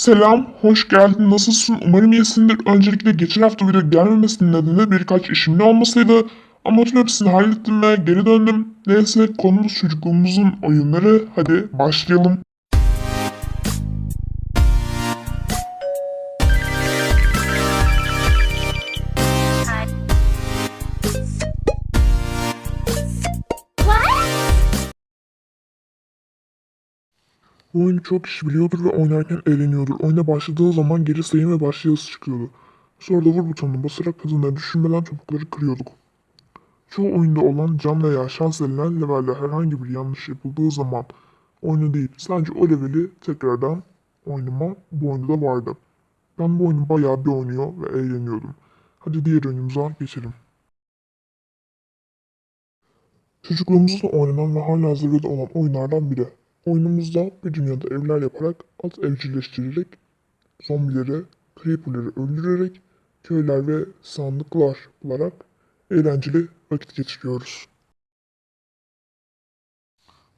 Selam, hoş geldin, nasılsın? Umarım iyisindir. Öncelikle geçen hafta video gelmemesinin nedeni birkaç işimin olmasıydı. Ama tüm hepsini hallettim ve geri döndüm. Neyse konumuz çocukluğumuzun oyunları. Hadi başlayalım. Bu oyunu çok kişi biliyordur ve oynarken eğleniyordur. Oyuna başladığı zaman geri sayım ve başlayası çıkıyordu. Sonra da vur butonuna basarak kadınları düşünmeden topukları kırıyorduk. Çoğu oyunda olan cam veya şans denilen levelde herhangi bir yanlış yapıldığı zaman oyunu değil sadece o leveli tekrardan oynama bu oyunda da vardı. Ben bu oyunu bayağı bir oynuyor ve eğleniyordum. Hadi diğer oyunumuza geçelim. Çocukluğumuzda oynanan ve hala zirvede olan oyunlardan biri. Oyunumuzda bir dünyada evler yaparak, at evcilleştirerek, zombileri, creeperleri öldürerek, köyler ve sandıklar bularak eğlenceli vakit geçiriyoruz.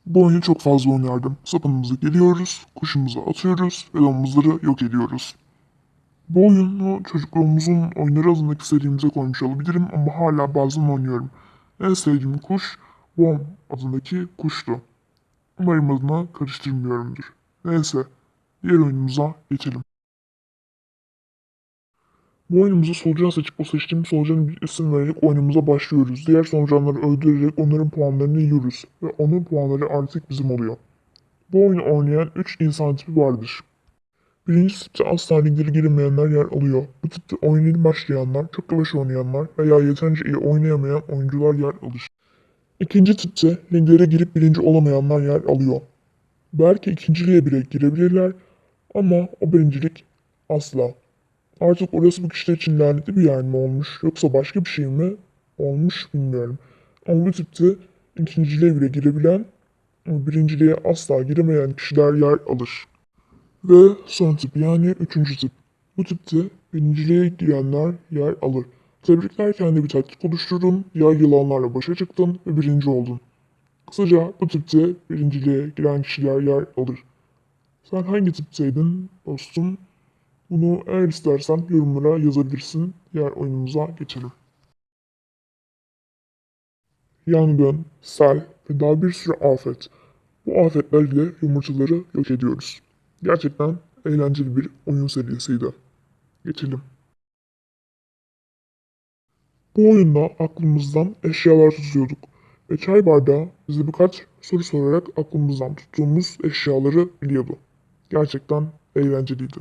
Bu oyunu çok fazla oynardım. Sapınımızı geliyoruz, kuşumuzu atıyoruz ve domuzları yok ediyoruz. Bu oyunu çocukluğumuzun oyunları adındaki serimize koymuş olabilirim ama hala bazen oynuyorum. En sevdiğim kuş Worm adındaki kuştu. Umarım adına karıştırmıyorumdur. Neyse, diğer oyunumuza geçelim. Bu oyunumuzu solucan seçip o seçtiğimiz solucanı bir isim vererek oyunumuza başlıyoruz. Diğer solucanları öldürerek onların puanlarını yiyoruz ve onun puanları artık bizim oluyor. Bu oyunu oynayan 3 insan tipi vardır. Birinci tipte asla ligleri giremeyenler yer alıyor. Bu tipte oyunu başlayanlar, çok yavaş oynayanlar veya yeterince iyi oynayamayan oyuncular yer alır. İkinci tipte liglere girip birinci olamayanlar yer alıyor. Belki ikinciliğe bile girebilirler ama o birincilik asla. Artık orası bu kişiler için lanetli bir yer mi olmuş yoksa başka bir şey mi olmuş bilmiyorum. Ama bu tipte ikinciliğe bile girebilen ama birinciliğe asla giremeyen kişiler yer alır. Ve son tip yani üçüncü tip. Bu tipte birinciliğe girenler yer alır. Tebrikler kendi bir taktik oluşturdun, diğer yılanlarla başa çıktın ve birinci oldun. Kısaca bu tipte birinciliğe giren kişiler yer alır. Sen hangi tipteydin dostum? Bunu eğer istersen yorumlara yazabilirsin. Diğer oyunumuza geçelim. Yangın, sel ve daha bir sürü afet. Bu afetlerle yumurtaları yok ediyoruz. Gerçekten eğlenceli bir oyun serisiydi. Geçelim. Bu oyunda aklımızdan eşyalar tutuyorduk ve çay bardağı bize birkaç soru sorarak aklımızdan tuttuğumuz eşyaları biliyordu. Gerçekten eğlenceliydi.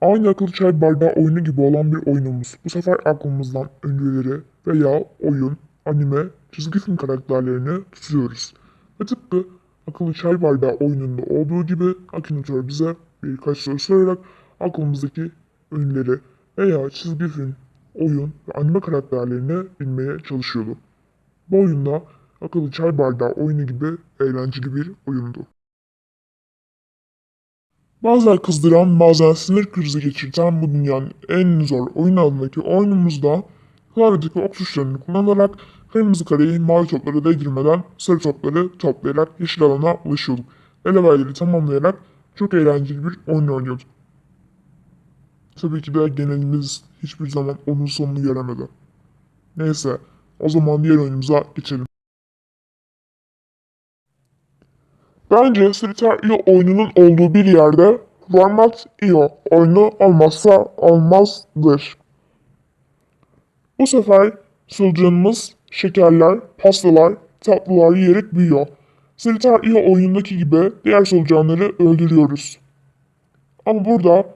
Aynı akıllı çay bardağı oyunu gibi olan bir oyunumuz. Bu sefer aklımızdan öncüleri veya oyun, anime, çizgi film karakterlerini tutuyoruz. Ve tıpkı akıllı çay bardağı oyununda olduğu gibi Akinator bize birkaç soru sorarak aklımızdaki ünlüleri veya çizgi film, oyun ve anime karakterlerini bilmeye çalışıyordu. Bu oyunda akıllı çay bardağı oyunu gibi eğlenceli bir oyundu. Bazen kızdıran, bazen sinir krizi geçirten bu dünyanın en zor oyun alanındaki oyunumuzda klavyedeki ok tuşlarını kullanarak kırmızı kareyi mavi toplara değdirmeden sarı topları toplayarak yeşil alana ulaşıyorduk. Ve levelleri tamamlayarak çok eğlenceli bir oyun oynuyorduk. Tabii ki de genelimiz hiçbir zaman onun sonunu göremedi. Neyse, o zaman diğer oyunumuza geçelim. Bence Solitaire.io oyununun olduğu bir yerde Walmart.io oyunu olmazsa olmazdır. Bu sefer solucanımız şekerler, pastalar, tatlılar yiyerek büyüyor. Solitaire.io oyunundaki gibi diğer solucanları öldürüyoruz. Ama burada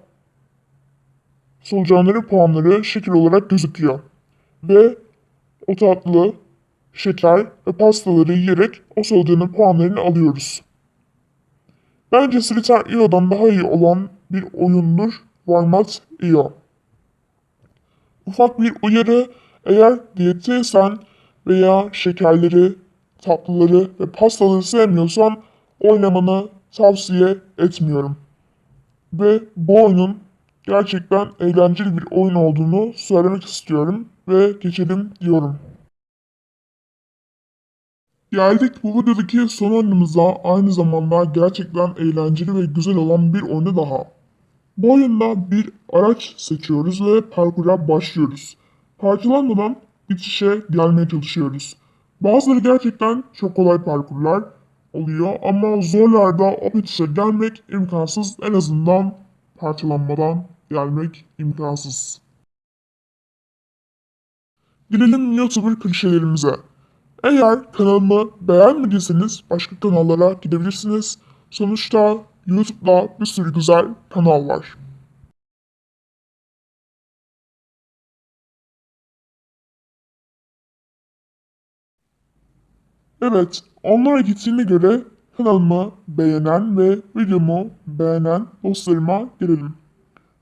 solucanların puanları şekil olarak gözüküyor. Ve o tatlı, şeker ve pastaları yiyerek o solucanın puanlarını alıyoruz. Bence Solitaire.io'dan daha iyi olan bir oyundur Walmart.io. Ufak bir uyarı, eğer diyetteysen veya şekerleri, tatlıları ve pastaları sevmiyorsan oynamanı tavsiye etmiyorum. Ve bu oyunun gerçekten eğlenceli bir oyun olduğunu söylemek istiyorum ve geçelim diyorum. Geldik bu videodaki son oyunumuza aynı zamanda gerçekten eğlenceli ve güzel olan bir oyunu daha. Bu oyunda bir araç seçiyoruz ve parkura başlıyoruz. Parçalanmadan bitişe gelmeye çalışıyoruz. Bazıları gerçekten çok kolay parkurlar oluyor ama zorlarda o bitişe gelmek imkansız. En azından parçalanmadan gelmek imkansız. Gelelim YouTuber klişelerimize. Eğer kanalımı beğenmediyseniz başka kanallara gidebilirsiniz. Sonuçta YouTube'da bir sürü güzel kanal var. Evet, onlara gittiğine göre kanalımı beğenen ve videomu beğenen dostlarıma gelelim.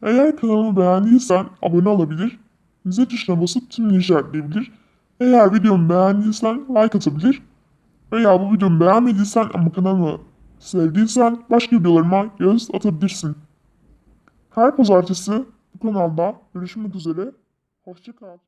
Eğer kanalımı beğendiysen abone olabilir, zil tuşuna basıp tümünü işaretleyebilir. Eğer videomu beğendiysen like atabilir. Veya bu videomu beğenmediysen ama kanalımı sevdiysen başka videolarıma göz atabilirsin. Her pazartesi bu kanalda görüşmek üzere. Hoşçakal.